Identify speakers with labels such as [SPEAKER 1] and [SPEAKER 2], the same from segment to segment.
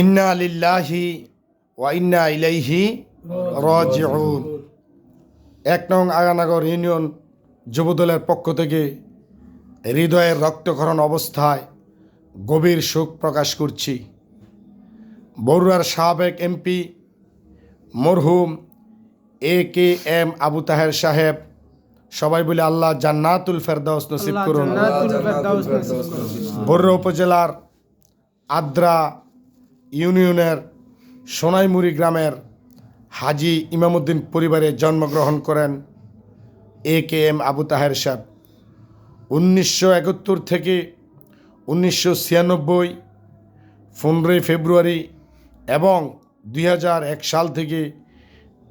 [SPEAKER 1] ইন্না লিল্লাহি ওয়া ইন্না ইলাইহি রাজিউন। এক নং আগানগর ইউনিয়ন যুবদলের পক্ষ থেকে হৃদয়ের রক্তক্ষরণ অবস্থায় গভীর শোক প্রকাশ করছি। বরুয়ার সাবেক এমপি মরহুম A K M Abu Taher সাহেব সবাই বলে আল্লাহ জান্নাতুল ফেরদাউস নসিব করুন। বরুয়া উপজেলার আদ্রা ইউনিয়নের সোনাইমুড়ি গ্রামের হাজি ইমামুদ্দিন পরিবারে জন্মগ্রহণ করেন A K M Abu Taher সাহেব। উনিশশো একাত্তর থেকে উনিশশো ছিয়ানব্বই পনেরোই ফেব্রুয়ারি এবং দুই সাল থেকে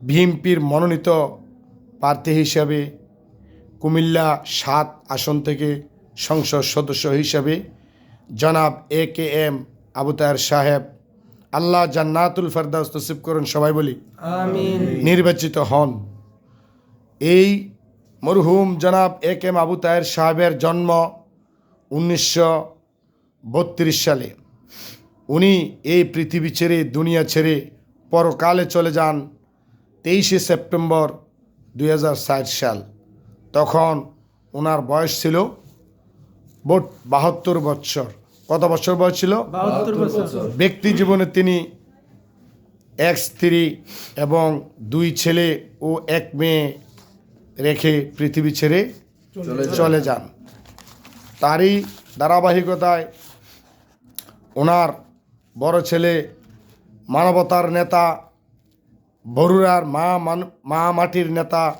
[SPEAKER 1] বিএনপির মনোনীত প্রার্থী হিসাবে কুমিল্লা সাত আসন থেকে সংসদ সদস্য হিসাবে জনাব A K M Abu Taher সাহেব আল্লাহ জান্নাতুল ফেরদাউস নসিব করুন সবাই বলি। নির্বাচিত হন। এই মরহুম জনাব A K M Abu Taher সাহেবের জন্ম উনিশশো বত্রিশ সালে। উনি এই পৃথিবী ছেড়ে দুনিয়া ছেড়ে পরকালে চলে যান তেইশে সেপ্টেম্বর দুই সাল। তখন ওনার বয়স ছিল বোট বাহাত্তর বৎসর। কত বছর বয়স ছিল? ব্যক্তি জীবনে তিনি এক স্ত্রী এবং দুই ছেলে ও এক মেয়ে রেখে পৃথিবী ছেড়ে চলে যান। তারই ধারাবাহিকতায় ওনার বড় ছেলে মানবতার নেতা বরুড়ার মা মান- মা মাটির নেতা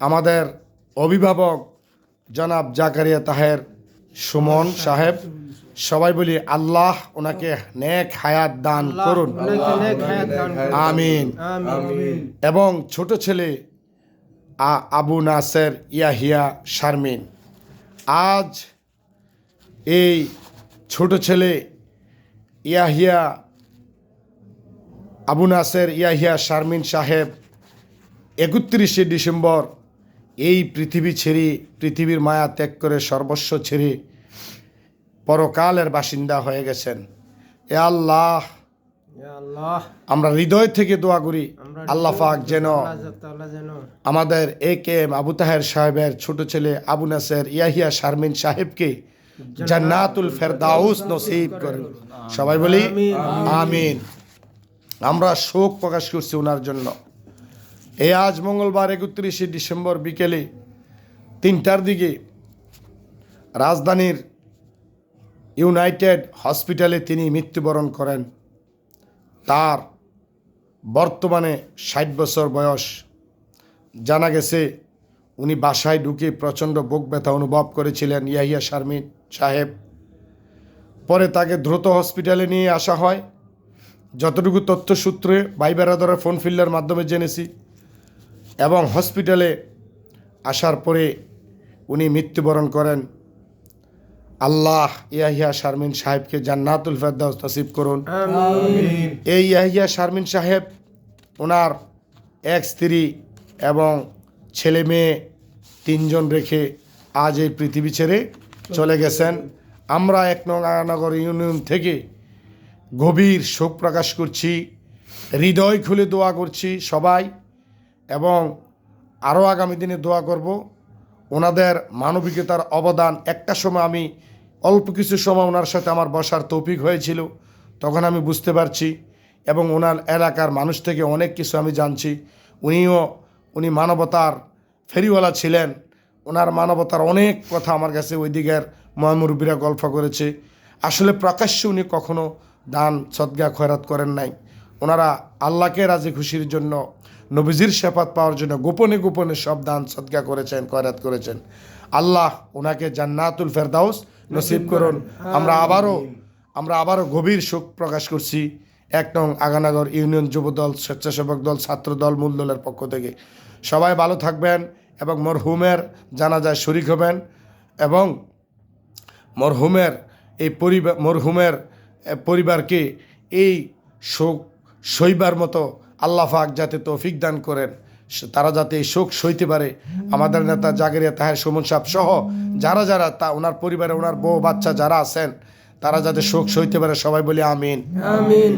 [SPEAKER 1] আমাদের অভিভাবক জনাব জাকারিয়া তাহের সুমন সাহেব সবাই বলি আল্লাহ ওনাকে নেক হায়াত দান করুন। আমিন।
[SPEAKER 2] আমিন।
[SPEAKER 1] এবং ছোট ছেলে আবু নাসের ইয়াহিয়া শারমিন। আজ এই ছোট ছেলে ইয়াহিয়া আবু নাসের ইয়াহিয়া শারমিন সাহেব একত্রিশে ডিসেম্বর এই পৃথিবী ছেড়ে পৃথিবীর মায়া ত্যাগ করে সর্বস্ব ছেড়ে পরকালের বাসিন্দা হয়ে গেছেন। এ আল্লাহ
[SPEAKER 2] আল্লাহ।
[SPEAKER 1] আমরা হৃদয় থেকে দোয়া করি
[SPEAKER 2] আমরা
[SPEAKER 1] আল্লাহ পাক যেন
[SPEAKER 2] যেন।
[SPEAKER 1] আমাদের A K M Abu Taher সাহেবের ছোট ছেলে আবু নাসের ইয়াহিয়া শারমিন সাহেবকে জান্নাতুল ফেরদাউস নসিব করেন। সবাই বলি আমিন। আমরা শোক প্রকাশ করছি ওনার জন্য। এই আজ মঙ্গলবার একত্রিশে ডিসেম্বর বিকেলে তিনটার দিকে রাজধানীর ইউনাইটেড হসপিটালে তিনি মৃত্যুবরণ করেন। তার বর্তমানে ষাট বছর বয়স। জানা গেছে, উনি বাসায় ঢুকে প্রচণ্ড বুক ব্যথা অনুভব করেছিলেন ইয়াহিয়া শারমিন সাহেব। পরে তাকে দ্রুত হসপিটালে নিয়ে আসা হয়। যতটুকু তথ্য সূত্রে ভাই বেড়াদরের ফোন ফিল্ডের মাধ্যমে জেনেছি এবং হসপিটালে আসার পরে উনি মৃত্যুবরণ করেন। আল্লাহ ইয়াহিয়া শারমিন সাহেবকে জান্নাতুল ফেরদাউস নসিব করুন। এই ইয়াহিয়া শারমিন সাহেব ওনার এক স্ত্রী এবং ছেলে মেয়ে তিনজন রেখে আজ এই পৃথিবী ছেড়ে চলে গেছেন। আমরা এক নং আগানগর ইউনিয়ন থেকে গভীর শোক প্রকাশ করছি হৃদয় খুলে দোয়া করছি সবাই। এবং আরও আগামী দিনে দোয়া করব। ওনাদের মানবিকতার অবদান একটা সময় আমি অল্প কিছু সময় ওনার সাথে আমার বসার তৌফিক হয়েছিল, তখন আমি বুঝতে পারছি এবং ওনার এলাকার মানুষ থেকে অনেক কিছু আমি জানছি। উনিও, উনি মানবতার ফেরিওয়ালা ছিলেন, ওনার মানবতার অনেক কথা আমার কাছে ওই দিকের ময়মুরব্বীরা গল্প করেছে। আসলে প্রকাশ্যে উনি কখনো দান সদ্গা খয়রাত করেন নাই। ওনারা আল্লাহকে রাজি খুশির জন্য নবীজির শেফাত পাওয়ার জন্য গোপনে গোপনে সব দান সদ্গা করেছেন কয়রাত করেছেন। আল্লাহ ওনাকে জান্নাতুল ফেরদাউস নসিব করুন। আমরা আবারও আমরা আবারও গভীর শোক প্রকাশ করছি এক নং আগানাগর ইউনিয়ন যুবদল স্বেচ্ছাসেবক দল ছাত্র দল মূল দলের পক্ষ থেকে। সবাই ভালো থাকবেন এবং মরহুমের জানাজায় শরিক হবেন এবং মরহুমের এই পরিবার মরহুমের পরিবারকে এই শোক সইবার মতো আল্লাহ পাক যাতে তৌফিক দান করেন তারা যাতে এই শোক সইতে পারে। আমাদের নেতা জাগেরিয়া তাহের, সুমন সাহেব সহ যারা যারা তা ওনার পরিবারে ওনার বউ বাচ্চা যারা আছেন, তারা যাতে শোক সইতে পারে, সবাই বলি আমিন।
[SPEAKER 2] আমিন।